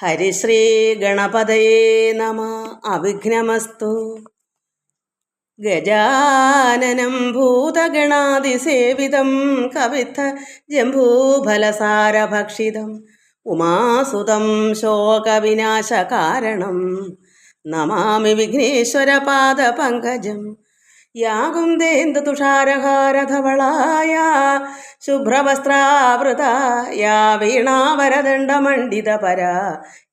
ഹരിശ്രീ ഗണപതയേ നമ അവിഘ്നമസ്തു ഗജാനനം ഭൂതഗണാതിസേവിതം കവിത്ത ജംബൂഫലസാരഭക്ഷിതം ഉമാസുതം ശോകവിനാശകാരണം നമാമി വിഘ്നേശ്വരപാദപങ്കജം യാകും ദേന്ദു തുഷാരഹാരധവളായ ശുഭ്രവസ്ത്രാവൃത യാ വീണാവരദണ്ഡമണ്ഡിതപര.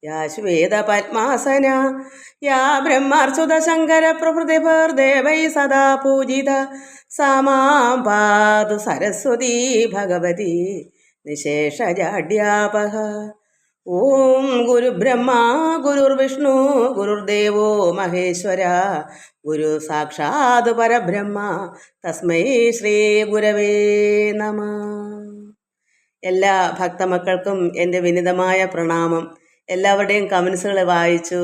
യാ ശ്വേതപത്മാസന യാ ബ്രഹ്മാർസുത ശങ്കര പ്രഭൃതിഭർദേവൈ സദാ പൂജിത. സമാം പാതു സരസ്വതീ ഭഗവതി നിശേഷജാഡ്യാപഹ ഓം ഗുരുബ്രഹ്മ ഗുരുർവിഷ്ണു ഗുരുദേവോ മഹേശ്വര. ഗുരു സാക്ഷാത് പരബ്രഹ്മ തസ്മൈ ശ്രീ ഗുരവേ നമ. എല്ലാ ഭക്തമക്കൾക്കും എന്റെ വിനിതമായ പ്രണാമം. എല്ലാവരുടെയും കമൻസുകൾ വായിച്ചു.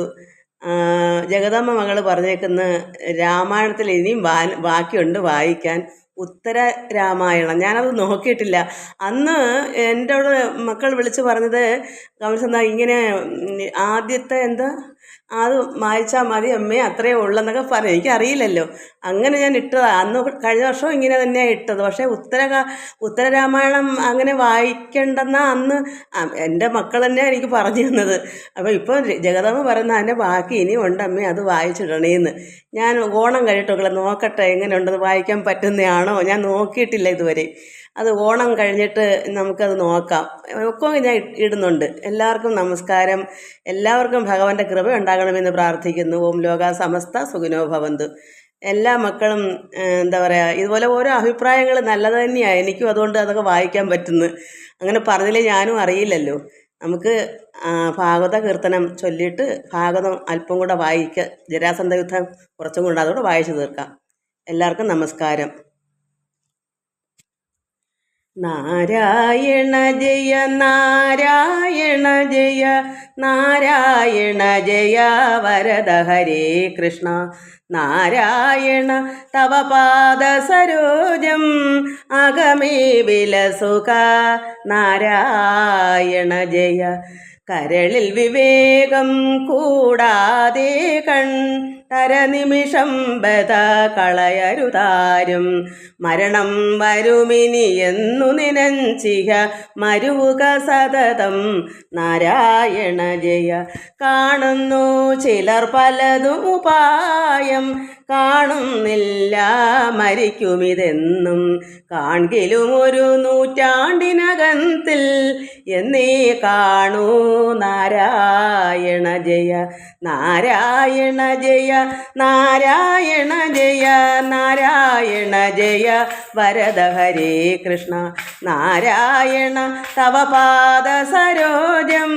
ജഗദമ്മ മകൾ പറഞ്ഞേക്കുന്ന രാമായണത്തിൽ ഇനിയും ബാക്കിയുണ്ട് വായിക്കാൻ. ഉത്തര രാമായണം. ഞാനത് നോക്കിയിട്ടില്ല. അന്ന് എന്റെ മക്കൾ വിളിച്ചു പറഞ്ഞത് കമൻസ് സ്വന്തം ഇങ്ങനെ ആദ്യത്തെ എന്താ അത് മായച്ചാൽ മതി അമ്മേ അത്രയേ ഉള്ളെന്നൊക്കെ പറയും. എനിക്കറിയില്ലല്ലോ. അങ്ങനെ ഞാൻ ഇട്ടതാണ് അന്ന് കഴിഞ്ഞ വർഷവും ഇങ്ങനെ തന്നെയാണ് ഇട്ടത്. പക്ഷേ ഉത്തര ഉത്തരരാമായണം അങ്ങനെ വായിക്കേണ്ടെന്നാ അന്ന് എന്റെ മക്കൾ തന്നെയാണ് എനിക്ക് പറഞ്ഞു തന്നത്. അപ്പോൾ ഇപ്പോൾ ജഗദമ്മ പറയുന്ന അതിന്റെ ബാക്കി ഇനിയും ഉണ്ട് അമ്മേ അത് വായിച്ചിടണേന്ന് ഞാൻ ഓണം കഴിഞ്ഞിട്ടൊക്കെ നോക്കട്ടെ എങ്ങനെ ഉണ്ടെന്ന് വായിക്കാൻ പറ്റുന്നതാണോ? ഞാൻ നോക്കിയിട്ടില്ല ഇതുവരെ. അത് ഓണം കഴിഞ്ഞിട്ട് നമുക്കത് നോക്കാം. ഒക്കെ ഞാൻ ഇടുന്നുണ്ട്. എല്ലാവർക്കും നമസ്കാരം. എല്ലാവർക്കും ഭഗവാന്റെ കൃപ ഉണ്ടാകണമെന്ന് പ്രാർത്ഥിക്കുന്നു. ഓം ലോക സമസ്ത സുഖിനോ ഭവന്തു. എല്ലാ മക്കളും എന്താ പറയുക ഇതുപോലെ ഓരോ അഭിപ്രായങ്ങൾ നല്ലത് തന്നെയാണ് എനിക്കും അതുകൊണ്ട് അതൊക്കെ വായിക്കാൻ പറ്റുന്നു. അങ്ങനെ പറഞ്ഞില്ലേ ഞാനും അറിയില്ലല്ലോ. നമുക്ക് ഭാഗവത കീർത്തനം ചൊല്ലിയിട്ട് ഭാഗവതം അല്പം കൂടെ വായിക്കുക ജരാസന്ധ യുദ്ധം കുറച്ചും കൂടെ അതുകൂടെ വായിച്ചു തീർക്കാം. എല്ലാവർക്കും നമസ്കാരം. നാരായണ ജയ നാരായണ ജയ നാരായണ ജയ വരദ ഹരേ കൃഷ്ണ. നാരായണ തവ പാദ സരോജം അകമേ വിലസുക നാരായണ ജയ കരളിൽ വിവേകം കൂടാതെ കൺ തരനിമിഷം ബത കളയരുതാരും. മരണം വരുമിനി എന്നു നിനഞ്ചിക മരുക സതതം. നാരായണ ജയ. കാണുന്നു ചിലർ പലതും ഉപായം. കാണുന്നില്ല മരിക്കുമിതെന്നും. കാൺകിലും ഒരു നൂറ്റാണ്ടിനകത്തിൽ എന്നേ കാണൂ. നാരായണ ജയ. നാരായണ ജയ. നാരായണ ജയ നാരായണ ജയ വരദ ഹരേ കൃഷ്ണ. നാരായണ തവ പാദ സരോജം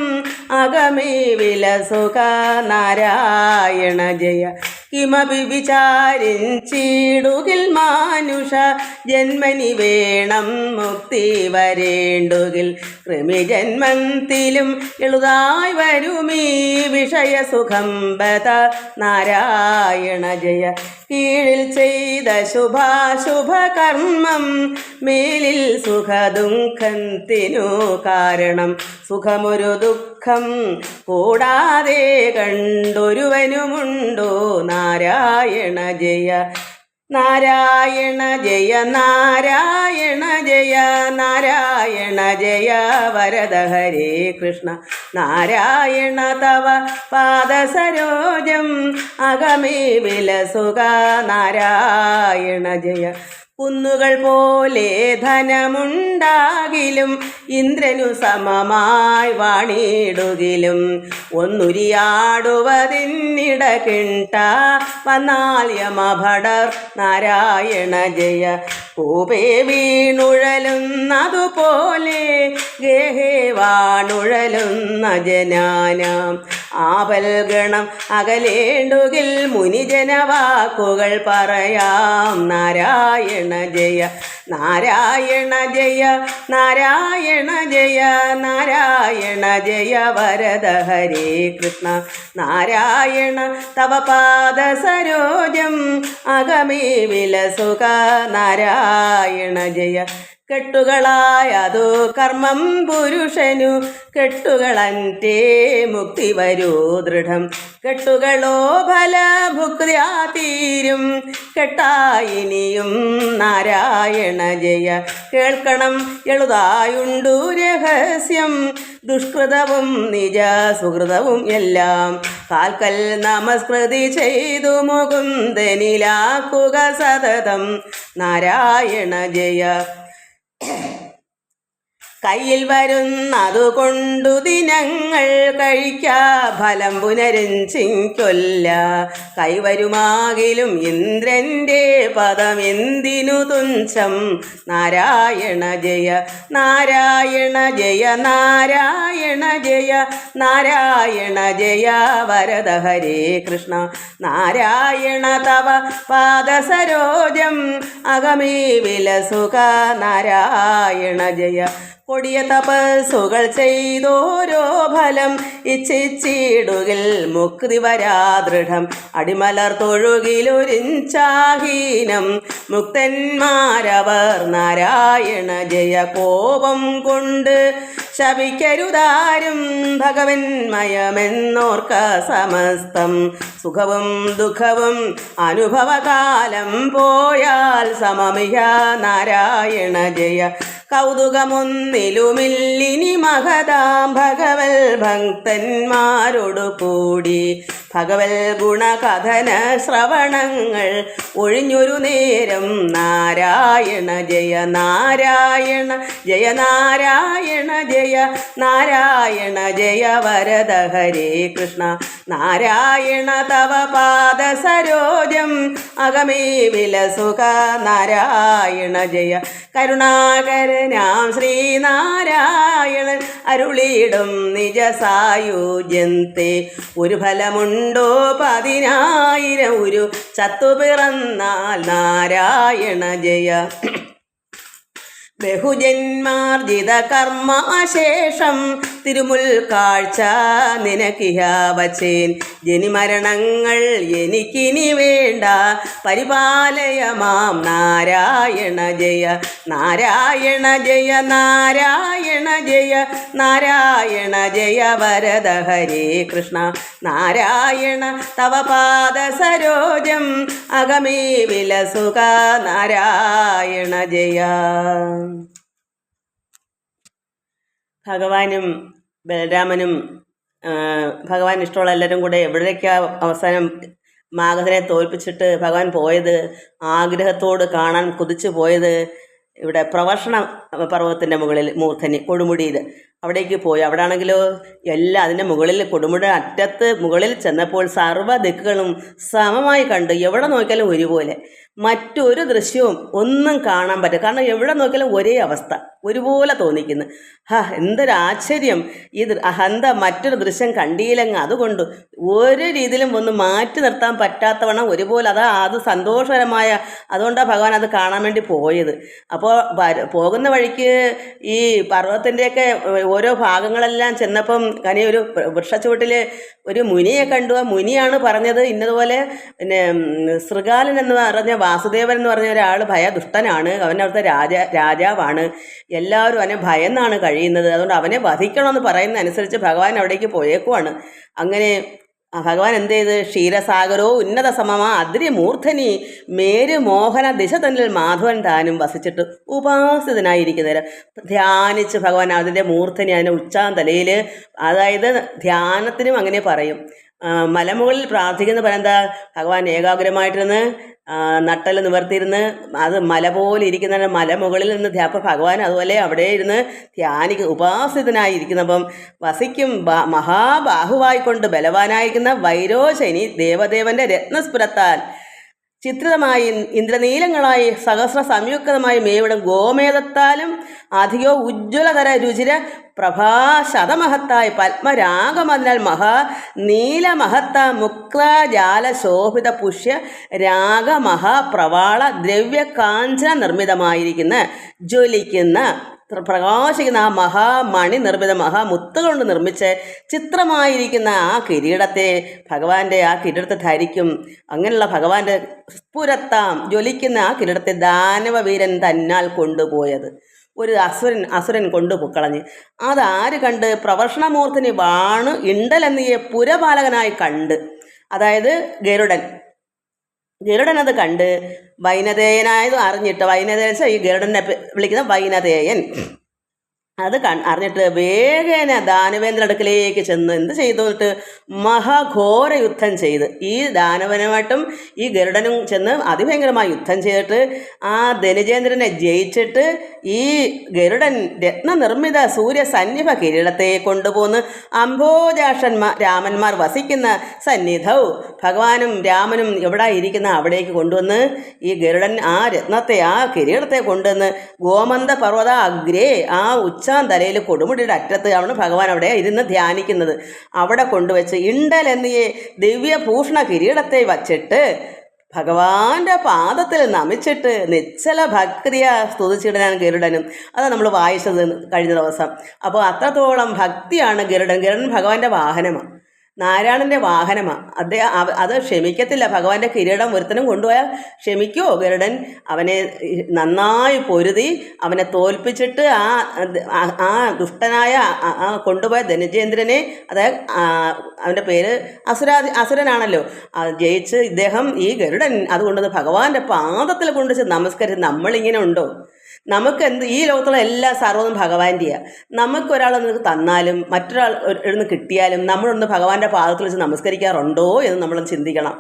അകമേ വിലസുഖ നാരായണ ജയ. കിമപി വിചാരിച്ചിടുകിൽ മാനുഷ ജന്മനി വേണം മുക്തി വരേണ്ടുകിൽ കൃമിജന്മത്തിലും എളുതായി വരുമീ വിഷയസുഖം ബത നാരായണ ജയ. കീഴിൽ ചെയ്ത ശുഭാശുഭ കർമ്മം മേലിൽ സുഖദുഃഖത്തിനു കാരണം. സുഖമൊരു ദുഃഖം കൂടാതെ കണ്ടൊരുവനുമുണ്ടോ? നാരായണ ജയ. നാരായണ ജയ നാരായണ ജയ നാരായണ ജയ വരദ ഹരേ കൃഷ്ണ. നാരായണ തവ പാദസരോജം അകമേ വിലസുക നാരായണ ജയ. കുന്നുകൾ പോലെ ധനമുണ്ടാകിലും ഇന്ദ്രനു സമമായി വാണിടുകിലും. ഒന്നുരിയാടുവതിന്നിട കിണ്ട വന്നാൽ യമഭടർ നാരായണ ജയ. പൂപേ വീണുഴലുന്നതുപോലെ ഗേഹേ വാണുഴലുന്ന ജനാനാം. ആപൽ ഗണം അകലേണ്ടുകിൽ മുനിജനവാക്കുകൾ പറയാം. നാരായണ ജയ നാരായണ ജയ നാരായണ ജയ നാരായണ ജയ വരദ ഹരേ കൃഷ്ണ. നാരായണ തവ പാദ സരോജം അകമേ വിലസുക നാരായണ ജയ കെട്ടുകളായതു കർമ്മം പുരുഷനു കെട്ടുകളന്റെ മുക്തി വരൂ ദൃഢം. കെട്ടുകളോ ഫലഭുക്തിയാ തീരും കെട്ടായിനിയും നാരായണ ജയ. കേൾക്കണം എളുതായുണ്ടു രഹസ്യം. ദുഷ്കൃതവും നിജ സുഹൃതവും എല്ലാം. കാൽക്കൽ നമസ്കൃതി ചെയ്തു മുകുന്ദനിലാക്കുക സതതം. നാരായണ ജയ. Yeah. കയ്യിൽ വരുന്നതു കൊണ്ടു ദിനങ്ങൾ കഴിക്ക ഫലം പുനരഞ്ചിക്കൊല്ല കൈവരുമാകിലും ഇന്ദ്രന്റെ പദം എന്തിനു തുഞ്ചം? നാരായണ ജയ നാരായണ ജയ നാരായണ ജയ നാരായണ ജയ വരദ ഹരേ കൃഷ്ണ. നാരായണ തവ പാദസരോജം അകമേ വിലസുക നാരായണ ജയ. കൊടിയ തപസ്സുകൾ ചെയ്തോരോ ഫലം. ഇച്ഛിച്ചിടുകിൽ മുക്തി വരാ ദൃഢം. അടിമലർ തൊഴുകിലൊരിഞ്ചാഹീനം. മുക്തന്മാരവർ നാരായണ ജയ കോപം കൊണ്ട് ശപിക്കരുതാരും. ഭഗവന്മയമെന്നോർക്ക സമസ്തം. സുഖവും ദുഃഖവും അനുഭവകാലം പോയാൽ സമമിഹ നാരായണ ജയ. കൗതുകമൊന്നിലുമില്ലിനി മഹതാം ഭഗവൽ ഭക്തന്മാരോടു കൂടി ഭഗവൽ ഗുണകഥന ശ്രവണങ്ങൾ. ഒഴിഞ്ഞൊരു നേരം നാരായണ ജയ നാരായണ ജയ നാരായണ ജയ നാരായണ ജയ വരദ ഹരേ കൃഷ്ണ. നാരായണ തവ പാദ സരോജം അകമേ വിലസുഖ നാരായണ ജയ. കരുണാകരനാം ശ്രീനാരായണൻ അരുളിയിടും നിജസായുജ്യത്തെ ഒരു ഫലമുണ്ടോ പതിനായിരം? ഒരു ചത്തു പിറന്നാൽ നാരായണ ജയ. ബഹുജന്മാർജിത കർമാശേഷം തിരുമുൽ കാഴ്ച നിനക്കിയാവച്ചേൻ. ജനിമരണങ്ങൾ എനിക്കിനി വേണ്ട. പരിപാലയമാം നാരായണ ജയ നാരായണ ജയ നാരായണ ജയ നാരായണ ജയ വരദ ഹരേ കൃഷ്ണ. നാരായണ തവ പാദ സരോജം അകമേ വിലസുഖ നാരായണ ജയ. ഭഗവാനും ബലരാമനും ഭഗവാൻ ഇഷ്ടമുള്ള എല്ലാവരും കൂടെ എവിടേക്കാ അവസാനം മാഗധനെ തോൽപ്പിച്ചിട്ട് ഭഗവാൻ പോയത്? ആഗ്രഹത്തോട് കാണാൻ കുതിച്ചു പോയത്? ഇവിടെ പ്രവർഷണ പർവതത്തിന്റെ മുകളിൽ മൂർധനി കൊടുമുടിയിൽ. അവിടേക്ക് പോയി. അവിടെ ആണെങ്കിലോ എല്ലാം അതിന്റെ മുകളിൽ കൊടുമുട അറ്റത്ത് മുകളിൽ ചെന്നപ്പോൾ സർവ ദിക്കുകളും സമമായി കണ്ടു എവിടെ നോക്കിയാലും ഒരുപോലെ. മറ്റൊരു ദൃശ്യവും ഒന്നും കാണാൻ പറ്റും കാരണം എവിടെ നോക്കിയാലും ഒരേ അവസ്ഥ. ഒരുപോലെ തോന്നിക്കുന്നു. ഹാ എന്തൊരു ആശ്ചര്യം. ഈ അഹന്ത മറ്റൊരു ദൃശ്യം കണ്ടിയില്ലെങ്കിൽ അതുകൊണ്ട് ഒരു രീതിയിലും ഒന്ന് മാറ്റി നിർത്താൻ പറ്റാത്തവണ്ണം ഒരുപോലെ അതാ അത് സന്തോഷകരമായ അതുകൊണ്ടാണ് ഭഗവാൻ അത് കാണാൻ വേണ്ടി പോയത്. അപ്പോൾ പോകുന്ന വഴിക്ക് ഈ പർവതത്തിന്റെയൊക്കെ ഓരോ ഭാഗങ്ങളെല്ലാം ചെന്നപ്പം കനി ഒരു വൃക്ഷച്ചുവട്ടിൽ ഒരു മുനിയെ കണ്ടു. ആ മുനിയാണ് പറഞ്ഞത് ഇന്നതുപോലെ പിന്നെ ഉം, ശൃഗാലൻ എന്ന് പറഞ്ഞ വാസുദേവൻ എന്ന് പറഞ്ഞ ഒരാൾ ഭയദുഷ്ടനാണ്. അവൻ അവിടുത്തെ രാജ രാജാവാണ്. എല്ലാവരും അവനെ ഭയന്നാണ് കഴിയുന്നത്. അതുകൊണ്ട് അവനെ വധിക്കണമെന്ന് പറയുന്ന അനുസരിച്ച് ഭഗവാൻ അവിടേക്ക് പോയേക്കുവാണ്. അങ്ങനെ ഭഗവാൻ എന്ത് ചെയ്ത് ക്ഷീരസാഗരോ ഉന്നത സമമാ അദ്രിമൂർധനി മേരു മോഹന ദിശ തന്നിൽ മാധവൻ താനും വസിച്ചിട്ട് ഉപാസിതനായിരിക്കുന്നവർ ധ്യാനിച്ച് ഭഗവാൻ അതിന്റെ മൂർധനി അതിന്റെ ഉച്ചാന്തലയിൽ അതായത് ധ്യാനത്തിനും അങ്ങനെ പറയും. മലമുകളിൽ പ്രാർത്ഥിക്കുന്ന പറയുന്നത് ഭഗവാൻ ഏകാഗ്രമായിട്ടിരുന്ന് നട്ടൽ നിവർത്തിയിരുന്ന് അത് മല പോലെ ഇരിക്കുന്ന മലമുകളിൽ നിന്ന് അപ്പോൾ ഭഗവാൻ അതുപോലെ അവിടെ ഇരുന്ന് ധ്യാനിക്കും ഉപാസിതനായിരിക്കുന്നപ്പം വസിക്കും ബാ- മഹാബാഹുവായിക്കൊണ്ട് ബലവാനായിരിക്കുന്ന വൈരോശനി ദേവദേവന്റെ രത്നസ്ഫുരത്താൽ ചിത്രിതമായി ഇന്ദ്രനീലങ്ങളായി സഹസ്ര സംയുക്തമായി മേവിടം ഗോമേതത്താലും അധികോ ഉജ്ജ്വലതര രുചിര പ്രഭാശതമഹത്തായി പത്മരാഗമതിനാൽ മഹാ നീലമഹത്ത മുക്തജാല ശോഭിത പുഷ്യ രാഗമഹാപ്രവാള ദ്രവ്യകാഞ്ചന നിർമ്മിതമായിരിക്കുന്ന ജ്വലിക്കുന്ന പ്രകാശിക്കുന്ന ആ മഹാമണി നിർമ്മിത മഹാമുത്ത് കൊണ്ട് നിർമ്മിച്ച് ചിത്രമായിരിക്കുന്ന ആ കിരീടത്തെ ഭഗവാന്റെ ആ കിരീടത്തെ ധരിക്കും. അങ്ങനെയുള്ള ഭഗവാന്റെ സ്ഫുരത്താം ജ്വലിക്കുന്ന ആ കിരീടത്തെ ദാനവവീരൻ തന്നാൽ കൊണ്ടുപോയത്. ഒരു അസുരൻ അസുരൻ കൊണ്ടു പൊക്കളഞ്ഞ്. അതാര് കണ്ട്? പ്രവർഷണമൂർത്തിനി വാണ് ഇണ്ടലെന്നിയെ പുരപാലകനായി കണ്ട്. അതായത് ഗരുഡൻ. ഗരുഡൻ അത് കണ്ട് വൈനതേയനായത് അറിഞ്ഞിട്ട് വൈനതേയൻ ഈ ഗരുഡനെ വിളിക്കുന്ന വൈനതേയൻ. അത് കൺ അറിഞ്ഞിട്ട് വേഗേന ദാനവേന്ദ്ര അടുക്കലേക്ക് ചെന്ന് എന്ത് ചെയ്തു എന്നിട്ട് മഹാഘോര യുദ്ധം ചെയ്ത്. ഈ ദാനവനുമായിട്ടും ഈ ഗരുഡനും ചെന്ന് അതിഭയങ്കരമായ യുദ്ധം ചെയ്തിട്ട് ആ ധനുജേന്ദ്രനെ ജയിച്ചിട്ട് ഈ ഗരുഡൻ രത്നനിർമ്മിത സൂര്യ സന്നിഭ കിരീടത്തെ കൊണ്ടുപോന്ന് അംബോജാഷന്മാർ രാമന്മാർ വസിക്കുന്ന സന്നിധവും ഭഗവാനും രാമനും എവിടെ ഇരിക്കുന്ന അവിടേക്ക് കൊണ്ടുവന്ന് ഈ ഗരുഡൻ ആ രത്നത്തെ ആ കിരീടത്തെ കൊണ്ടുവന്ന് ഗോമന്ത പർവത അഗ്രേ ആ ഉച്ചാം തലയിൽ കൊടുമുടിയുടെ അറ്റത്ത് ആണ് ഭഗവാൻ അവിടെ ഇരുന്ന് ധ്യാനിക്കുന്നത്. അവിടെ കൊണ്ടുവച്ച് ഇണ്ടൽ എന്നീ ദിവ്യഭൂഷണ കിരീടത്തെ വച്ചിട്ട് ഭഗവാന്റെ പാദത്തിൽ നമിച്ചിട്ട് നിശ്ചല ഭക്തിയ സ്തുതിച്ചിടനാണ് ഗരുഡനും. അതാണ് നമ്മൾ വായിച്ചത് കഴിഞ്ഞ ദിവസം. അപ്പോൾ അത്രത്തോളം ഭക്തിയാണ് ഗരുഡൻ. ഗരുഡൻ ഭഗവാന്റെ വാഹനമാണ്. നാരായണന്റെ വാഹനമാണ് അദ്ദേഹം അത് ക്ഷമിക്കത്തില്ല. ഭഗവാന്റെ കിരീടം ഒരുത്തനും കൊണ്ടുപോയാൽ ക്ഷമിക്കുമോ ഗരുഡൻ അവനെ നന്നായി പൊരുതി അവനെ തോൽപ്പിച്ചിട്ട് ആ ആ- ദുഷ്ടനായ ആ- കൊണ്ടുപോയ ധനജേന്ദ്രനെ അതായത് അവന്റെ പേര് അസുരാ അസുരനാണല്ലോ. ജയിച്ച് ഇദ്ദേഹം ഈ ഗരുഡൻ അതുകൊണ്ട് ഭഗവാന്റെ പാദത്തിൽ കൊണ്ടുവച്ച് നമസ്കരിച്ച് നമ്മളിങ്ങനെ ഉണ്ടോ? നമുക്ക് എന്ത് ഈ ലോകത്തുള്ള എല്ലാ സർവതും ഭഗവാന്റെയാണ് നമുക്ക് ഒരാൾ ഒന്ന് തന്നാലും മറ്റൊരാൾ ഒന്ന് കിട്ടിയാലും നമ്മളൊന്ന് ഭഗവാന്റെ പാദത്തിൽ വെച്ച് നമസ്കരിക്കാറുണ്ടോ എന്ന് നമ്മൾ ചിന്തിക്കണം.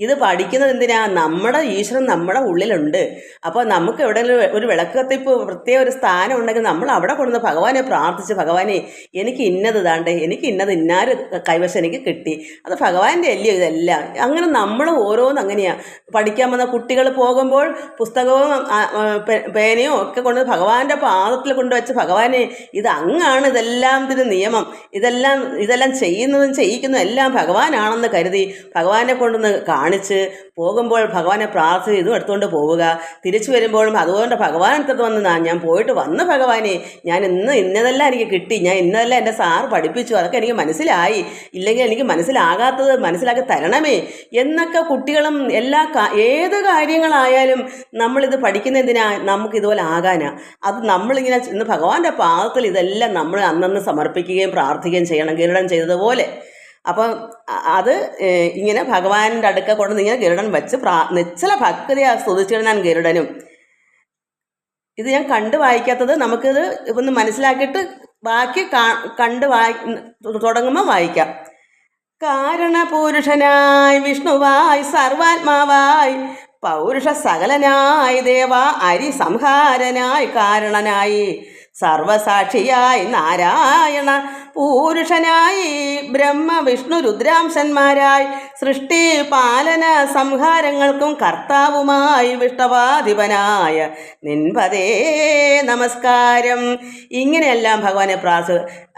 ഇത് പഠിക്കുന്നത് എന്തിനാ? നമ്മുടെ ഈശ്വരൻ നമ്മുടെ ഉള്ളിലുണ്ട്. അപ്പോൾ നമുക്ക് എവിടെ ഒരു വിളക്ക് കത്തിപ്പ് പ്രത്യേക ഒരു സ്ഥാനം ഉണ്ടെങ്കിൽ നമ്മൾ അവിടെ കൊണ്ടുവന്ന് ഭഗവാനെ പ്രാർത്ഥിച്ച് ഭഗവാനെ എനിക്ക് ഇന്നത് ഇതാണ്ട് എനിക്ക് ഇന്നത് ഇന്നാര് കൈവശം എനിക്ക് കിട്ടി. അത് ഭഗവാന്റെ അല്ലയോ ഇതെല്ലാം? അങ്ങനെ നമ്മൾ ഓരോന്നും അങ്ങനെയാണ് പഠിക്കാൻ വന്ന കുട്ടികൾ പോകുമ്പോൾ പുസ്തകവും പേനയും ഒക്കെ കൊണ്ട് ഭഗവാന്റെ പാദത്തിൽ കൊണ്ടുവച്ച് ഭഗവാനെ ഇത് അങ്ങാണ് ഇതെല്ലാം ഇതിന് നിയമം. ഇതെല്ലാം ഇതെല്ലാം ചെയ്യുന്നതും ചെയ്യിക്കുന്നതും എല്ലാം ഭഗവാനാണെന്ന് കരുതി ഭഗവാനെ കൊണ്ടൊന്ന് കാണിച്ച് പോകുമ്പോൾ ഭഗവാനെ പ്രാർത്ഥന ഇതും എടുത്തുകൊണ്ട് പോവുക. തിരിച്ചു വരുമ്പോഴും അതുകൊണ്ട് ഭഗവാനടുത്ത് വന്ന് നാ- ഞാൻ പോയിട്ട് വന്ന് ഭഗവാനെ ഞാൻ ഇന്ന് ഇന്നതെല്ലാം എനിക്ക് കിട്ടി. ഞാൻ ഇന്നതെല്ലാം എന്റെ സാറ് പഠിപ്പിച്ചു. അതൊക്കെ എനിക്ക് മനസ്സിലായി. ഇല്ലെങ്കിൽ എനിക്ക് മനസ്സിലാകാത്തത് മനസ്സിലാക്കി തരണമേ എന്നൊക്കെ കുട്ടികളും എല്ലാ ഏത് കാര്യങ്ങളായാലും നമ്മളിത് പഠിക്കുന്നതിനാ നമുക്ക് ഇതുപോലെ ആകാനാ. അത് നമ്മളിങ്ങനെ ഇന്ന് ഭഗവാന്റെ പാദത്തിൽ ഇതെല്ലാം നമ്മൾ അന്നന്ന് സമർപ്പിക്കുകയും പ്രാർത്ഥിക്കുകയും ചെയ്യണം ഗരുഡൻ ചെയ്തതുപോലെ. അപ്പം അത് ഇങ്ങനെ ഭഗവാന്റെ അടുക്ക കൊണ്ടുവന്ന് ഇങ്ങനെ ഗരുഡൻ വെച്ച് പ്രാ നിശ്ചല ഭക്തിയാ ഞാൻ ഗരുഡനും. ഇത് ഞാൻ കണ്ട് വായിക്കാത്തത് നമുക്കിത് ഒന്ന് മനസ്സിലാക്കിയിട്ട് ബാക്കി കണ്ട് വായി തുടങ്ങുമ്പോൾ വായിക്കാം. കാരണപുരുഷനായി വിഷ്ണുവായി സർവാത്മാവായി പൗരുഷ സകലനായി ദേവ അരി സംഹാരനായി കാരണനായി സർവസാക്ഷിയായി നാരായണ പൂരുഷനായി ബ്രഹ്മ വിഷ്ണു രുദ്രാംശന്മാരായി സൃഷ്ടി പാലന സംഹാരങ്ങൾക്കും കർത്താവുമായി വിഷ്ടവാധിപനായ നിൻപതേ നമസ്കാരം. ഇങ്ങനെയെല്ലാം ഭഗവാനെ പ്രാർത്ഥ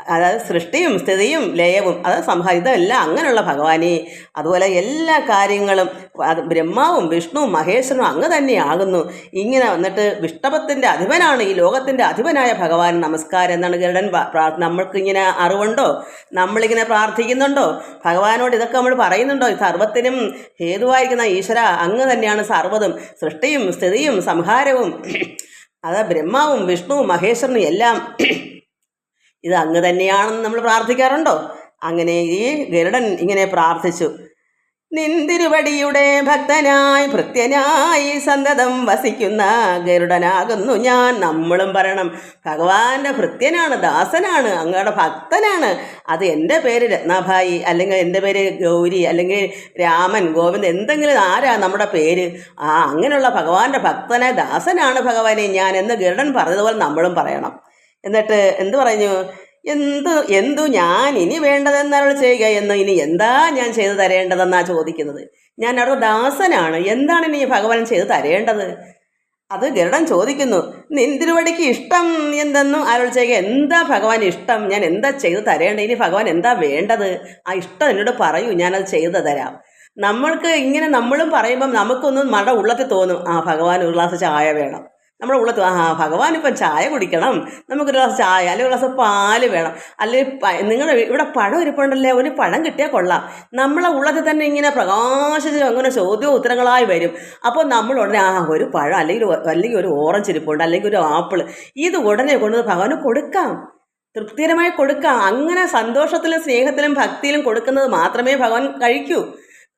അതായത് സൃഷ്ടിയും സ്ഥിതിയും ലയവും അതായത് സംഹാരം ഇതെല്ലാം അങ്ങനെയുള്ള ഭഗവാനെ. അതുപോലെ എല്ലാ കാര്യങ്ങളും അത് ബ്രഹ്മാവും വിഷ്ണുവും മഹേശ്വരനും അങ്ങ് തന്നെയാകുന്നു. ഇങ്ങനെ വന്നിട്ട് വിഷ്ണപത്തിന്റെ അധിപനാണ് ഈ ലോകത്തിന്റെ അധിപനായ ഭഗവാൻ. നമസ്കാരം എന്നാണ് ഗരുഡൻ നമ്മൾക്കിങ്ങനെ അറിവുണ്ടോ? നമ്മളിങ്ങനെ പ്രാർത്ഥിക്കുന്നുണ്ടോ? ഭഗവാനോട് ഇതൊക്കെ നമ്മൾ പറയുന്നുണ്ടോ? സർവത്തിനും ഹേതുവായിരിക്കുന്ന ഈശ്വര അങ്ങ് തന്നെയാണ് സർവതും. സൃഷ്ടിയും സ്ഥിതിയും സംഹാരവും അത് ബ്രഹ്മാവും വിഷ്ണുവും മഹേശ്വരനും എല്ലാം ഇത് അങ്ങ് തന്നെയാണെന്ന് നമ്മൾ പ്രാർത്ഥിക്കാറുണ്ടോ? അങ്ങനെ ഈ ഗരുഡൻ ഇങ്ങനെ പ്രാർത്ഥിച്ചു. നിന്തിരുവടിയുടെ ഭക്തനായി ഭൃത്യനായി സന്തതം വസിക്കുന്ന ഗരുഡനാകുന്നു ഞാൻ. നമ്മളും പറയണം ഭഗവാന്റെ ഭൃത്യനാണ് ദാസനാണ് അങ്ങയുടെ ഭക്തനാണ്. അത് എന്റെ പേര് രത്നാഭായി അല്ലെങ്കിൽ എന്റെ പേര് ഗൗരി അല്ലെങ്കിൽ രാമൻ ഗോവിന്ദ് എന്തെങ്കിലും ആരാ നമ്മുടെ പേര്? ആ അങ്ങനെയുള്ള ഭഗവാന്റെ ഭക്തനായ ദാസനാണ് ഭഗവാനെ ഞാൻ എന്ന് ഗരുഡൻ പറഞ്ഞതുപോലെ നമ്മളും പറയണം. എന്നിട്ട് എന്ത് പറഞ്ഞു? എന്ത് എന്തു ഞാൻ ഇനി വേണ്ടതെന്നവൾ ചെയ്യുക എന്ന് ഇനി എന്താ ഞാൻ ചെയ്തു തരേണ്ടതെന്നാ ചോദിക്കുന്നത്? ഞാൻ അവിടെ ദാസനാണ്. എന്താണ് ഇനി ഭഗവാൻ ചെയ്തു തരേണ്ടത്? അത് ഗരുഡൻ ചോദിക്കുന്നു. നിന്തിരുവടിക്ക് ഇഷ്ടം എന്തെന്നും അരുൾ ചെയ്യുക. എന്താ ഭഗവാൻ ഇഷ്ടം? ഞാൻ എന്താ ചെയ്തു തരേണ്ടത്? ഇനി ഭഗവാൻ എന്താ വേണ്ടത്? ആ ഇഷ്ടം എന്നോട് പറയൂ ഞാനത് ചെയ്തു തരാം. നമ്മൾക്ക് ഇങ്ങനെ നമ്മളും പറയുമ്പം നമുക്കൊന്നും മട ഉള്ളത്തിൽ തോന്നും. ആ ഭഗവാൻ ഒരു ഗ്ലാസ് ചായ വേണം. നമ്മുടെ ഉള്ളത് ആ ഭഗവാൻ ഇപ്പം ചായ കുടിക്കണം. നമുക്കൊരു ഗ്ലാസ് ചായ അല്ലെങ്കിൽ ഒരു ഗ്ലാസ് പാൽ വേണം. അല്ലെങ്കിൽ നിങ്ങൾ ഇവിടെ പഴം ഇരിപ്പുണ്ടല്ലേ ഒരു പഴം കിട്ടിയാൽ കൊള്ളാം. നമ്മളെ ഉള്ളത് തന്നെ ഇങ്ങനെ പ്രകാശിച്ച് അങ്ങനെ ചോദ്യവും ഉത്തരങ്ങളായി വരും. അപ്പോൾ നമ്മൾ ഉടനെ ആ ഒരു പഴം അല്ലെങ്കിൽ അല്ലെങ്കിൽ ഒരു ഓറഞ്ച് ഇരിപ്പുണ്ട് അല്ലെങ്കിൽ ഒരു ആപ്പിൾ ഇത് ഉടനെ കൊണ്ട് ഭഗവാന് കൊടുക്കാം. തൃപ്തികരമായി കൊടുക്കാം. അങ്ങനെ സന്തോഷത്തിലും സ്നേഹത്തിലും ഭക്തിയിലും കൊടുക്കുന്നത് മാത്രമേ ഭഗവാൻ കഴിക്കൂ.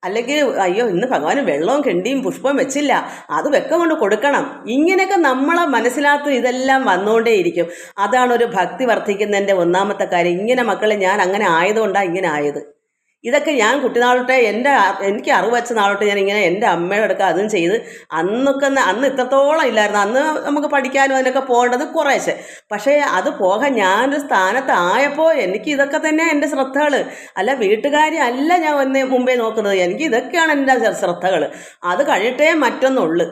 അല്ലെങ്കിൽ അയ്യോ ഇന്ന് ഭഗവാന് വെള്ളവും കെണ്ടിയും പുഷ്പവും വെച്ചില്ല. അത് വെക്കം കൊണ്ട് കൊടുക്കണം. ഇങ്ങനെയൊക്കെ നമ്മളെ മനസ്സിലാത്ത ഇതെല്ലാം വന്നുകൊണ്ടേയിരിക്കും. അതാണ് ഒരു ഭക്തി വർദ്ധിക്കുന്നതിന്റെ ഒന്നാമത്തെ കാര്യം. ഇങ്ങനെ മക്കളെ ഞാൻ അങ്ങനെ ആയതുകൊണ്ടാണ് ഇങ്ങനെ ആയത്. ഇതൊക്കെ ഞാൻ കുട്ടിനാളോട്ടെ എന്റെ എനിക്ക് അറിവ് വെച്ച നാളോട്ട് ഞാൻ ഇങ്ങനെ എന്റെ അമ്മയുടെ അടുക്ക അതും ചെയ്ത് അന്നൊക്കെ അന്ന് ഇത്രത്തോളം ഇല്ലായിരുന്നു. അന്ന് നമുക്ക് പഠിക്കാനും അതിനൊക്കെ പോകേണ്ടത് കുറേശ്ശെ. പക്ഷേ അത് പോകാൻ ഞാനൊരു സ്ഥാനത്തായപ്പോൾ എനിക്ക് ഇതൊക്കെ തന്നെ എന്റെ ശ്രദ്ധകൾ അല്ല വീട്ടുകാരി അല്ല ഞാൻ ഒന്ന് മുമ്പേ നോക്കുന്നത്. എനിക്ക് ഇതൊക്കെയാണ് എന്റെ ശ്രദ്ധകൾ അത് കഴിഞ്ഞിട്ടേ മറ്റൊന്നുള്ളു.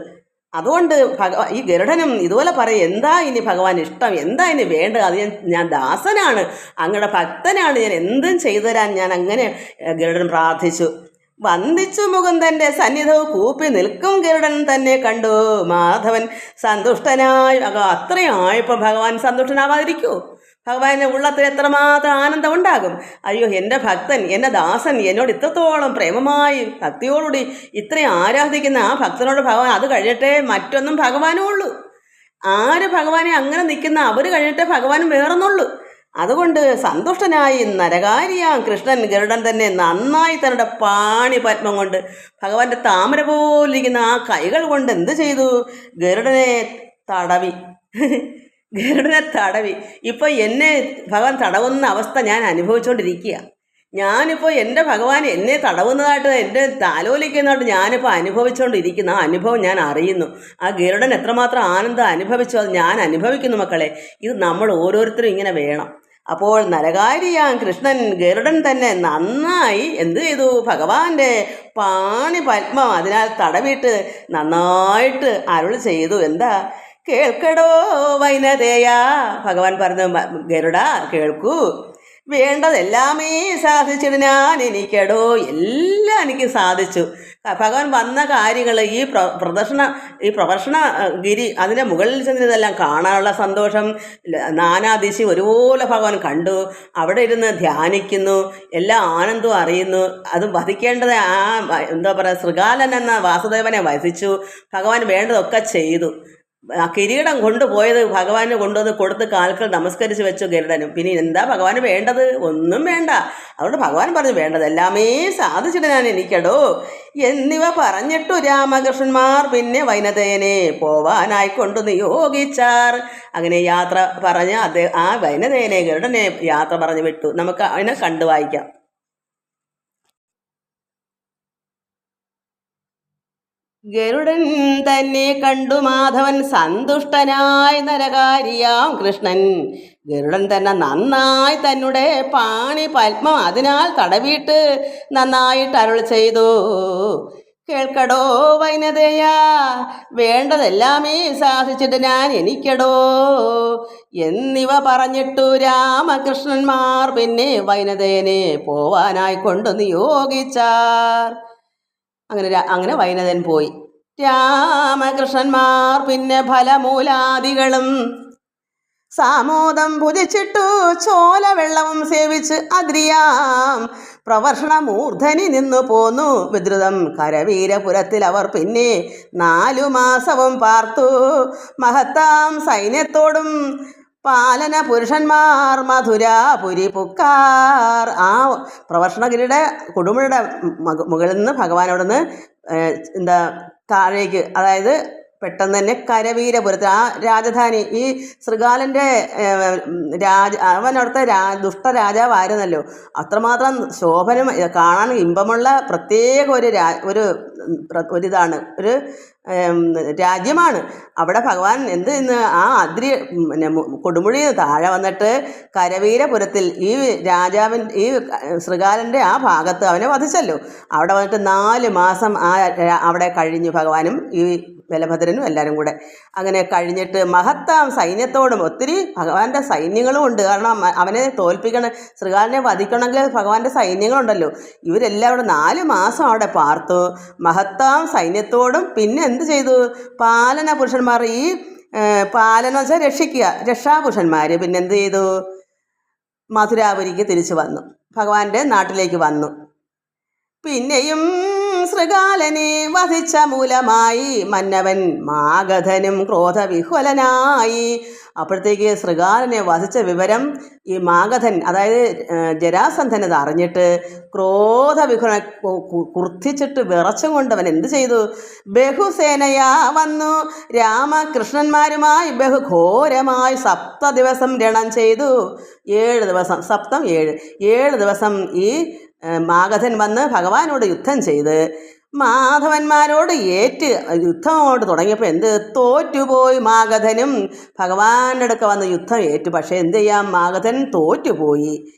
അതുകൊണ്ട് ഭഗ ഈ ഗരുഡനും ഇതുപോലെ പറയും എന്താ ഇനി ഭഗവാൻ ഇഷ്ടം? എന്താ ഇനി വേണ്ടത്? അത് ഞാൻ ഞാൻ ദാസനാണ്. അങ്ങയുടെ ഭക്തനാണ്. ഞാൻ എന്തും ചെയ്തു തരാൻ ഞാൻ അങ്ങനെ ഗരുഡൻ പ്രാർത്ഥിച്ചു. വന്ദിച്ചു മുകുന്ദന്റെ സന്നിധവും കൂപ്പി നിൽക്കും ഗരുഡൻ തന്നെ കണ്ടു. മാധവൻ സന്തുഷ്ടനായി അത്രയും ആയപ്പോൾ ഭഗവാൻ സന്തുഷ്ടനാവാതിരിക്കൂ. ഭഗവാന്റെ ഉള്ളത്തിൽ എത്രമാത്രം ആനന്ദം ഉണ്ടാകും അയ്യോ എന്റെ ഭക്തൻ എന്റെ ദാസൻ എന്നോട് ഇത്രത്തോളം പ്രേമമായി ഭക്തിയോടുകൂടി ഇത്രയും ആരാധിക്കുന്ന ആ ഭക്തനോട് ഭഗവാൻ അത് കഴിയട്ടെ മറ്റൊന്നും ഭഗവാനും ഉള്ളൂ ആര് ഭഗവാനെ അങ്ങനെ നിൽക്കുന്ന അവർ കഴിഞ്ഞിട്ടേ ഭഗവാനും വേറെന്നുള്ളൂ. അതുകൊണ്ട് സന്തുഷ്ടനായി നരകാരിയാം കൃഷ്ണൻ ഗരുഡൻ തന്നെ നന്നായി തങ്ങളുടെ പാണി പത്മം കൊണ്ട് ഭഗവാന്റെ താമര പോലിരിക്കുന്ന ആ കൈകൾ കൊണ്ട് എന്ത് ചെയ്തു? ഗരുഡനെ തടവി. ഗരുഡനെ തടവി. ഇപ്പോൾ എന്നെ ഭഗവാൻ തടവുന്ന അവസ്ഥ ഞാൻ അനുഭവിച്ചുകൊണ്ടിരിക്കുക ഞാനിപ്പോൾ എന്റെ ഭഗവാൻ എന്നെ തടവുന്നതായിട്ട് എന്റെ താലോലിക്കുന്നതായിട്ട് ഞാനിപ്പോൾ അനുഭവിച്ചുകൊണ്ടിരിക്കുന്ന ആ അനുഭവം ഞാൻ അറിയുന്നു. ആ ഗരുഡൻ എത്രമാത്രം ആനന്ദം അനുഭവിച്ചു അത് ഞാൻ അനുഭവിക്കുന്നു മക്കളെ. ഇത് നമ്മൾ ഓരോരുത്തരും ഇങ്ങനെ വേണം. അപ്പോൾ നരകാരിയാൻ കൃഷ്ണൻ ഗരുഡൻ തന്നെ നന്നായി എന്ത് ചെയ്തു? ഭഗവാന്റെ പാണി പത്മം അതിനാൽ തടവിട്ട് നന്നായിട്ട് അരുൾ ചെയ്തു. എന്താ? കേൾക്കടോ വൈനതേയാ. ഭഗവാൻ പറഞ്ഞു ഗരുഡ കേൾക്കൂ. വേണ്ടതെല്ലാമേ സാധിച്ചിട്ട് ഞാൻ എനിക്കടോ. എല്ലാം എനിക്ക് സാധിച്ചു. ഭഗവാൻ വന്ന കാര്യങ്ങൾ ഈ പ്ര പ്രദർശന ഈ പ്രദർശന ഗിരി അതിന്റെ മുകളിൽ ചെന്നിതെല്ലാം കാണാനുള്ള സന്തോഷം. നാനാദിശി ഒരുപോലെ ഭഗവാൻ കണ്ടു. അവിടെ ഇരുന്ന് ധ്യാനിക്കുന്നു. എല്ലാ ആനന്ദവും അറിയുന്നു. അത് വധിക്കേണ്ടത് ആ എന്താ പറയുക ശൃഗാലൻ എന്ന വാസുദേവനെ വധിച്ചു. ഭഗവാൻ വേണ്ടതൊക്കെ ചെയ്തു. കിരീടം കൊണ്ടുപോയത് ഭഗവാന് കൊണ്ടുവന്ന് കൊടുത്ത് കാൽക്കൾ നമസ്കരിച്ച് വെച്ചു ഗരുഡനും. പിന്നെ എന്താ ഭഗവാന് വേണ്ടത്? ഒന്നും വേണ്ട. അതുകൊണ്ട് ഭഗവാൻ പറഞ്ഞു വേണ്ടത് എല്ലാമേ സാധിച്ചിട്ട് ഞാൻ എനിക്കടോ. എന്നിവ പറഞ്ഞിട്ടു രാമകൃഷ്ണന്മാർ പിന്നെ വൈനതേനെ പോവാനായി കൊണ്ടു നിയോഗിച്ചാർ. അങ്ങനെ യാത്ര പറഞ്ഞ് അദ്ദേഹം ആ വൈനതേനെ ഗരുഡനെ യാത്ര പറഞ്ഞു വിട്ടു. നമുക്ക് അതിനെ കണ്ടു വായിക്കാം. ഗരുഡൻ തന്നെ കണ്ടു മാധവൻ സന്തുഷ്ടനായി നരകാരിയാം കൃഷ്ണൻ. ഗരുഡൻ തന്നെ നന്നായി തന്നെ പാണി പത്മം അതിനാൽ തടവിയിട്ട് നന്നായിട്ട് അരുൾ ചെയ്തു. കേൾക്കടോ വൈനതയാ വേണ്ടതെല്ലാമേ സാധിച്ചിട്ട് ഞാൻ എനിക്കടോ. എന്നിവ പറഞ്ഞിട്ടു രാമകൃഷ്ണന്മാർ പിന്നെ വൈനതേനെ പോവാനായി കൊണ്ടു നിയോഗിച്ചാർ. അങ്ങനെ അങ്ങനെ വൈനതൻ പോയി. രാമകൃഷ്ണന്മാർ പിന്നെ ഫലമൂലാദികളും സാമോദം പുതിച്ചിട്ടു ചോല വെള്ളവും സേവിച്ച് അദ്രിയാം പ്രവർഷണമൂർധനി നിന്നു പോന്നു. വിദ്രുതം കരവീരപുരത്തിൽ അവർ പിന്നെ നാലു മാസവും പാർത്തു. മഹത്താം സൈന്യത്തോടും പാലന പുരുഷന്മാർ മധുരാപുരി പുക്കാർ. ആ പ്രവർഷണഗിരിയുടെ മക- മുകളിൽ നിന്ന് ഭഗവാൻ നിന്ന് എന്താ താഴേക്ക് അതായത് പെട്ടെന്ന് തന്നെ കരവീരപുരത്ത് ആ രാജധാനി ഈ ശൃഗാലന്റെ രാജ അവൻ രാ ദുഷ്ട രാജാവായിരുന്നല്ലോ. അത്രമാത്രം ശോഭനം കാണാൻ ഇമ്പമുള്ള പ്രത്യേക ഒരു രാ ഒരു ഒരിതാണ്. ഒരു രാജ്യമാണ്. അവിടെ ഭഗവാൻ എന്ത് ഇന്ന് ആ അദ്രി പിന്നെ കൊടുമുടി താഴെ വന്നിട്ട് കരവീരപുരത്തിൽ ഈ രാജാവിൻ ഈ ശൃഗാലന്റെ ആ ഭാഗത്ത് അവനെ വധിച്ചല്ലോ. അവിടെ വന്നിട്ട് നാല് മാസം ആ അവിടെ കഴിഞ്ഞു ഭഗവാനും ഈ ബലഭദ്രനും എല്ലാവരും കൂടെ. അങ്ങനെ കഴിഞ്ഞിട്ട് മഹത്താം സൈന്യത്തോടും ഒത്തിരി ഭഗവാന്റെ സൈന്യങ്ങളും ഉണ്ട്. കാരണം അവനെ തോൽപ്പിക്കണം ശൃഗാലിനെ വധിക്കണമെങ്കിൽ ഭഗവാന്റെ സൈന്യങ്ങളുണ്ടല്ലോ. ഇവരെല്ലാം അവിടെ നാല് മാസം അവിടെ പാർത്തു. മഹത്താം സൈന്യത്തോടും പിന്നെ എന്ത് ചെയ്തു? പാലന പുരുഷന്മാർ ഈ പാലന വെച്ചാൽ രക്ഷിക്കുക. രക്ഷാപുരുഷന്മാർ പിന്നെ എന്ത് ചെയ്തു? മധുരാപുരിക്ക് തിരിച്ചു വന്നു. ഭഗവാന്റെ നാട്ടിലേക്ക് വന്നു. പിന്നെയും ശൃഗാലനെ വധിച്ച മൂലമായി മന്നവൻ മാഗധനും ക്രോധവിഹ്വലനായി. അപ്പോഴത്തേക്ക് ശൃഗാലനെ വധിച്ച വിവരം ഈ മാഗധൻ അതായത് ജരാസന്ധൻ അത് അറിഞ്ഞിട്ട് ക്രോധവിഹ്വല കുർത്തിച്ചിട്ട് വിറച്ചും കൊണ്ട് അവൻ എന്ത് ചെയ്തു? ബഹുസേനയാ വന്നു. രാമകൃഷ്ണന്മാരുമായി ബഹുഘോരമായി സപ്ത ദിവസം രണം ചെയ്തു. ഏഴ് ദിവസം സപ്തം ഏഴ് ഏഴ് ദിവസം ഈ മാഗധൻ വന്ന് ഭഗവാനോട് യുദ്ധം ചെയ്ത് മാധവന്മാരോട് ഏറ്റ് യുദ്ധമോട് തുടങ്ങിയപ്പോൾ എന്ത് തോറ്റുപോയി മാഗധനും? ഭഗവാന്റെ അടുക്ക വന്ന് യുദ്ധം ഏറ്റു. പക്ഷേ എന്ത് ചെയ്യാം? മാഗധൻ തോറ്റുപോയി.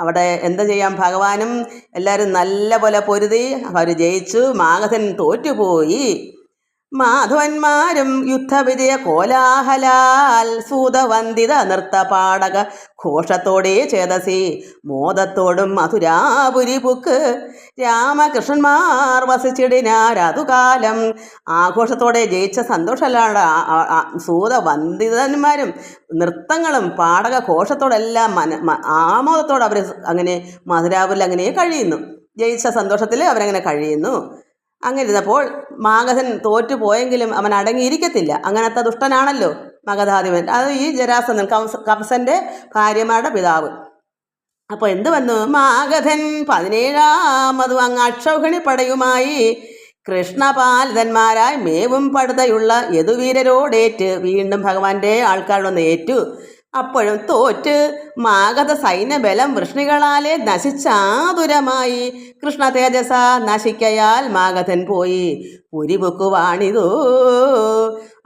അവിടെ എന്താ ചെയ്യാം? ഭഗവാനും എല്ലാവരും നല്ല പോലെ പൊരുതി. അവർ ജയിച്ചു. മാഗധൻ തോറ്റുപോയി. മാധവന്മാരും യുദ്ധവിജയ കോലാഹലാൽ സൂതവന്ദിത നൃത്തപാടക ഘോഷത്തോടെ ചേതസി മോദത്തോടും മധുരാപുരി പുക്ക്. രാമകൃഷ്ണന്മാർ വസിച്ചിടിനാരതുകാലം ആഘോഷത്തോടെ ജയിച്ച സന്തോഷമല്ലാണ്ട് സൂതവന്ദിതന്മാരും നൃത്തങ്ങളും പാടക ഘോഷത്തോടെല്ലാം മന ആമോദത്തോടെ അവർ അങ്ങനെ മധുരാപുരിൽ അങ്ങനെ കഴിയുന്നു. ജയിച്ച സന്തോഷത്തിൽ അവരങ്ങനെ കഴിയുന്നു. അങ്ങനെ ഇരുന്നപ്പോൾ മാഗധൻ തോറ്റു പോയെങ്കിലും അവൻ അടങ്ങിയിരിക്കത്തില്ല. അങ്ങനത്തെ ദുഷ്ടനാണല്ലോ മഗധാധിപൻ. അത് ഈ ജരാസന്ധൻ കംസ കംസന്റെ ഭാര്യമാരുടെ പിതാവ്. അപ്പോൾ എന്ത് വന്നു? മാഗധൻ പതിനേഴാമതും അങ്ങ് അക്ഷൗഹിണി പടയുമായി കൃഷ്ണപാലിതന്മാരായി മേവും പടുതയുള്ള യദുവീരരോടേറ്റ് വീണ്ടും ഭഗവാന്റെ ആൾക്കാരൊന്ന് ഏറ്റു. അപ്പോഴും തോറ്റ്. മാഗധ സൈന്യബലം വൃഷ്ണികളാലെ നശിച്ചാതുരമായി. കൃഷ്ണ തേജസ നശിക്കയാൽ മാഗധൻ പോയി. പുരിപുക്കുവാണിതോ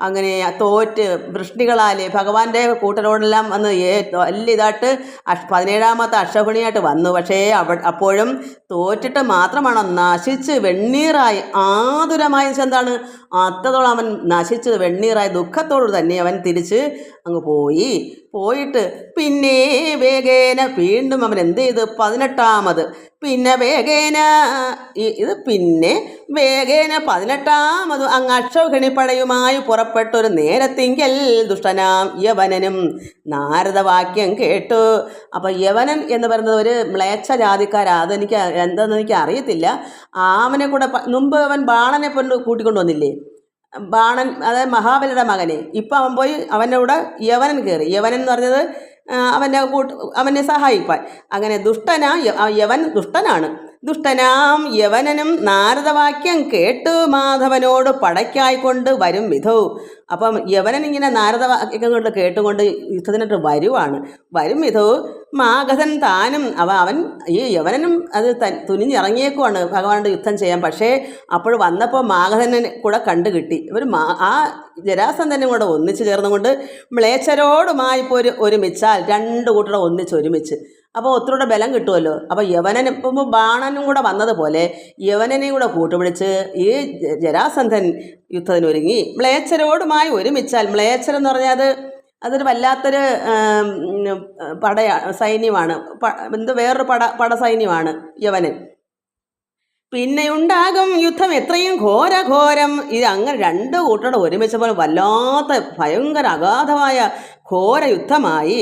അങ്ങനെ തോറ്റ് വൃഷ്ണികളാലെ ഭഗവാന്റെ കൂട്ടരോടെല്ലാം വന്ന് ഏ വലിയ ഇതായിട്ട് പതിനേഴാമത്തെ അക്ഷകുണിയായിട്ട് വന്നു. പക്ഷേ അവ അപ്പോഴും തോറ്റിട്ട് മാത്രമാണ് നശിച്ച് വെണ്ണീറായി ആതുരമായി എന്താണ്? അത്രത്തോളം അവൻ നശിച്ച് വെണ്ണീറായ ദുഃഖത്തോടു തന്നെ അവൻ തിരിച്ച് അങ്ങ് പോയി. പോയിട്ട് പിന്നെ വേഗേന വീണ്ടും അവൻ എന്ത് ചെയ്ത്? പതിനെട്ടാമത്. പിന്നെ വേഗേന ഇത് പിന്നെ വേഗേന പതിനെട്ടാമത് അങ്ങ് അക്ഷൗഹിണിപ്പടയുമായി പുറപ്പെട്ടൊരു നേരത്തിങ്കൽ ദുഷ്ടനാം യവനനും നാരദവാക്യം കേട്ടു. അപ്പോൾ യവനൻ എന്ന് പറയുന്നത് ഒരു മ്ലേച്ഛ ജാതിക്കാരാ അതെനിക്ക് എന്താണെന്ന് എനിക്ക് അറിയത്തില്ല അവനെ കൂടെ മുമ്പ് അവൻ ബാണനെ കൊണ്ട് കൂട്ടിക്കൊണ്ട് വന്നില്ലേ ബാണൻ അതായത് മഹാബലിയുടെ മകനെ. ഇപ്പം അവൻ പോയി അവന്റെ കൂടെ യവനൻ കയറി യവനൻ എന്ന് പറഞ്ഞത് അവന്റെ കൂട്ട് അവനെ സഹായിപ്പാൻ. അങ്ങനെ ദുഷ്ടനാ യവൻ ദുഷ്ടനാണ്. ദുഷ്ടനാം യവനനും നാരദവാക്യം കേട്ട് മാധവനോട് പടയ്ക്കായിക്കൊണ്ട് വരും വിധവും അപ്പം യവനൻ ഇങ്ങനെ നാരദവാക്യം കൊണ്ട് കേട്ടുകൊണ്ട് യുദ്ധത്തിനിട്ട് വരുവാണ്. വരും വിധവും മാഗധൻ താനും അവ അവൻ ഈ യവനനും അത് തൻ തുനിഞ്ഞിറങ്ങിയേക്കുവാണ് ഭഗവാനോട് യുദ്ധം ചെയ്യാൻ. പക്ഷേ അപ്പോൾ വന്നപ്പോൾ മാഗധനെ കൂടെ കണ്ടു കിട്ടി. ഇവർ മാ ആ ജരാസന്ധനും കൂടെ ഒന്നിച്ച് ചേർന്നുകൊണ്ട് മ്ലേച്ഛരോടുമായി ഒരു ഒരുമിച്ചാൽ രണ്ട് കൂട്ടരെ ഒന്നിച്ച് ഒരുമിച്ച്. അപ്പോൾ ഒത്തിരിയുടെ ബലം കിട്ടുമല്ലോ. അപ്പോൾ യവനൻ ഇപ്പം ബാണനും കൂടെ വന്നതുപോലെ യവനനെയും കൂടെ കൂട്ടുപിടിച്ച് ഈ ജരാസന്ധൻ യുദ്ധത്തിനൊരുങ്ങി. മ്ലേച്ഛരോടുമായി ഒരുമിച്ചാൽ മ്ലേച്ചരം എന്ന് പറഞ്ഞാൽ അത് അതൊരു വല്ലാത്തൊരു പടയാണ് പടയാ സൈന്യമാണ്. എന്ത് വേറൊരു പട പട സൈന്യമാണ് യവനൻ. പിന്നെ ഉണ്ടാകും യുദ്ധം എത്രയും ഘോരഘോരം. ഇത് അങ്ങനെ രണ്ട് കൂട്ടരുടെ ഒരുമിച്ചപ്പോൾ വല്ലാത്ത ഭയങ്കര അഗാധമായ ഘോര യുദ്ധമായി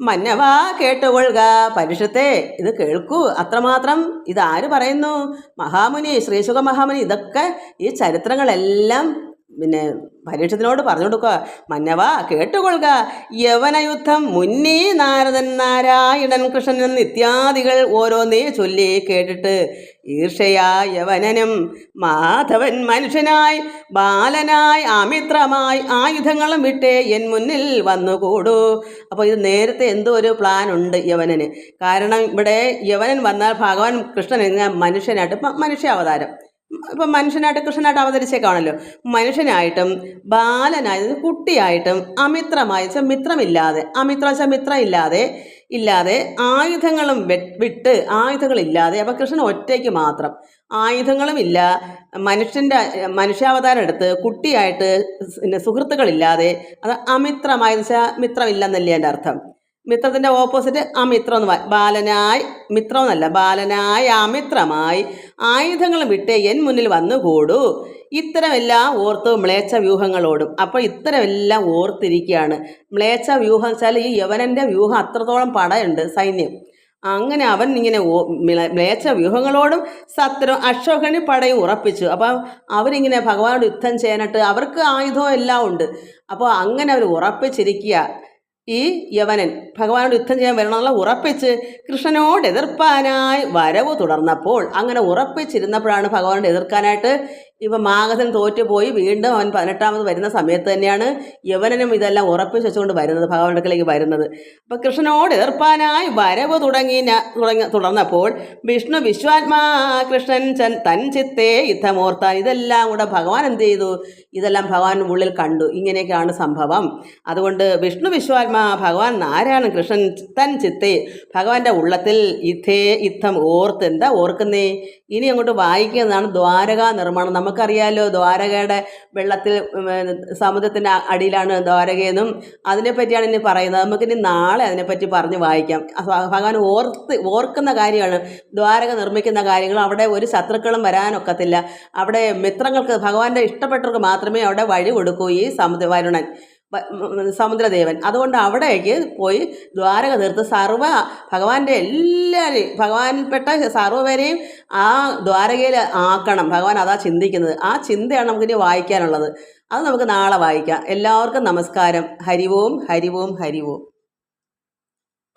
മന്നവാ കേട്ടുകൊള്ളുക. പരിഷത്തെ ഇത് കേൾക്കൂ. അത്രമാത്രം ഇത് ആര് പറയുന്നു? മഹാമുനി ശ്രീശുഖ മഹാമുനി ഇതൊക്കെ ഈ ചരിത്രങ്ങളെല്ലാം പിന്നെ പരീക്ഷത്തിനോട് പറഞ്ഞു കൊടുക്കുക മന്നവാ കേട്ടുകൊള്ളുക. യവനയുദ്ധം മുന്നേ നാരദൻ നാരായണൻ കൃഷ്ണൻ നിത്യാദികൾ ഓരോന്നേ ചൊല്ലി കേട്ടിട്ട് ഈർഷയാ യവനനും മാധവൻ മനുഷ്യനായി ബാലനായി അമിത്രമായി ആയുധങ്ങളും വിട്ടേ എൻ മുന്നിൽ വന്നുകൂടൂ. അപ്പോൾ ഇത് നേരത്തെ എന്തോ ഒരു പ്ലാൻ ഉണ്ട് യവനന്. കാരണം ഇവിടെ യവനൻ വന്നാൽ ഭഗവാൻ കൃഷ്ണൻ എന്ന മനുഷ്യനായിട്ട് മനുഷ്യ മനുഷ്യാവതാരം. ഇപ്പം മനുഷ്യനായിട്ട് കൃഷ്ണനായിട്ട് അവതരിച്ചേക്കാണല്ലോ. മനുഷ്യനായിട്ടും ബാലനായത് കുട്ടിയായിട്ടും അമിത്രമായി വെച്ചാൽ മിത്രമില്ലാതെ അമിത്ര വെച്ചാൽ മിത്രം ഇല്ലാതെ ഇല്ലാതെ ആയുധങ്ങളും വിട്ട് ആയുധങ്ങളില്ലാതെ അപ്പം കൃഷ്ണൻ ഒറ്റയ്ക്ക് മാത്രം. ആയുധങ്ങളും ഇല്ല മനുഷ്യന്റെ മനുഷ്യാവതാരം എടുത്ത് കുട്ടിയായിട്ട് പിന്നെ സുഹൃത്തുക്കളില്ലാതെ അത് അമിത്രമായി വെച്ചാൽ മിത്രമില്ലെന്നല്ലേ എന്റെ അർത്ഥം? മിത്രത്തിന്റെ ഓപ്പോസിറ്റ് അമിത്രം എന്ന് പറയും. ബാലനായി മിത്രം എന്നല്ല ബാലനായ അമിത്രമായി ആയുധങ്ങൾ വിട്ട് എൻ മുന്നിൽ വന്നുകൂടൂ. ഇത്തരമെല്ലാം ഓർത്ത് മ്ലേച്ഛ വ്യൂഹങ്ങളോടും അപ്പോൾ ഇത്തരമെല്ലാം ഓർത്തിരിക്കുകയാണ്. മ്ലേച്ഛ വ്യൂഹം വെച്ചാൽ ഈ യവനന്റെ വ്യൂഹം അത്രത്തോളം പടയുണ്ട് സൈന്യം. അങ്ങനെ അവൻ ഇങ്ങനെ മ്ലേച്ഛ വ്യൂഹങ്ങളോടും സത്രം അശ്വഹണി പടയും ഉറപ്പിച്ചു. അപ്പം അവരിങ്ങനെ ഭഗവാനോട് യുദ്ധം ചെയ്യാനായിട്ട് അവർക്ക് ആയുധവും എല്ലാം ഉണ്ട്. അപ്പോൾ അങ്ങനെ അവർ ഉറപ്പിച്ചിരിക്കുക. ഈ യവനൻ ഭഗവാനോട് യുദ്ധം ചെയ്യാൻ വരണമെന്നുള്ള ഉറപ്പിച്ച് കൃഷ്ണനോട് എതിർപ്പാനായി വരവ് തുടർന്നപ്പോൾ അങ്ങനെ ഉറപ്പിച്ചിരുന്നപ്പോഴാണ് ഭഗവാനോട് എതിർക്കാനായിട്ട് ഇപ്പം മാഗസൻ തോറ്റുപോയി. വീണ്ടും അവൻ പതിനെട്ടാമത് വരുന്ന സമയത്ത് തന്നെയാണ് യവനനും ഇതെല്ലാം ഉറപ്പിച്ച് വെച്ചുകൊണ്ട് വരുന്നത് ഭഗവാനടുക്കലേക്ക് വരുന്നത്. അപ്പം കൃഷ്ണനോട് എതിർപ്പാനായി വരവ് തുടങ്ങി തുടർന്നപ്പോൾ വിഷ്ണു വിശ്വാത്മാ കൃഷ്ണൻ തൻ ചിത്തേ യുദ്ധമോർത്താൻ ഇതെല്ലാം കൂടെ ഭഗവാൻ എന്ത് ചെയ്തു? ഇതെല്ലാം ഭഗവാൻ ഉള്ളിൽ കണ്ടു. ഇങ്ങനെയൊക്കെയാണ് സംഭവം. അതുകൊണ്ട് വിഷ്ണു വിശ്വാത്മാ ഭഗവാൻ നാരായണൻ കൃഷ്ണൻ തൻ ചിത്തേ ഭഗവാന്റെ ഉള്ളത്തിൽ ഇഥേ യുദ്ധം ഓർത്ത് എന്താ ഓർക്കുന്നേ? ഇനി അങ്ങോട്ട് വായിക്കുന്നതാണ് ദ്വാരകാ നിർമ്മാണം. നമുക്കറിയാലോ ദ്വാരകയുടെ വെള്ളത്തിൽ സമുദ്രത്തിന്റെ അടിയിലാണ് ദ്വാരകയെന്നും അതിനെപ്പറ്റിയാണ് ഇനി പറയുന്നത്. നമുക്കിനി നാളെ അതിനെപ്പറ്റി പറഞ്ഞ് വായിക്കാം. ഭഗവാൻ ഓർത്ത് ഓർക്കുന്ന കാര്യമാണ് ദ്വാരക നിർമ്മിക്കുന്ന കാര്യങ്ങൾ അവിടെ ഒരു ശത്രുക്കളും വരാനൊക്കത്തില്ല. അവിടെ മിത്രങ്ങൾക്ക് ഭഗവാന്റെ ഇഷ്ടപ്പെട്ടവർക്ക് മാത്രമേ അവിടെ വഴി കൊടുക്കൂ ഈ സമുദ്ര വരുണൻ. സമുദ്രദേവൻ. അതുകൊണ്ട് അവിടേക്ക് പോയി ദ്വാരക തീർത്ത് സർവ ഭഗവാന്റെ എല്ലാവരെയും ഭഗവാനിൽപ്പെട്ട സർവവരെയും ആ ദ്വാരകയിൽ ആക്കണം. ഭഗവാൻ അതാ ചിന്തിക്കുന്നത്. ആ ചിന്തയാണ് നമുക്കിനി വായിക്കാനുള്ളത്. അത് നമുക്ക് നാളെ വായിക്കാം. എല്ലാവർക്കും നമസ്കാരം. ഹരിവോം ഹരിവോം ഹരിവോം.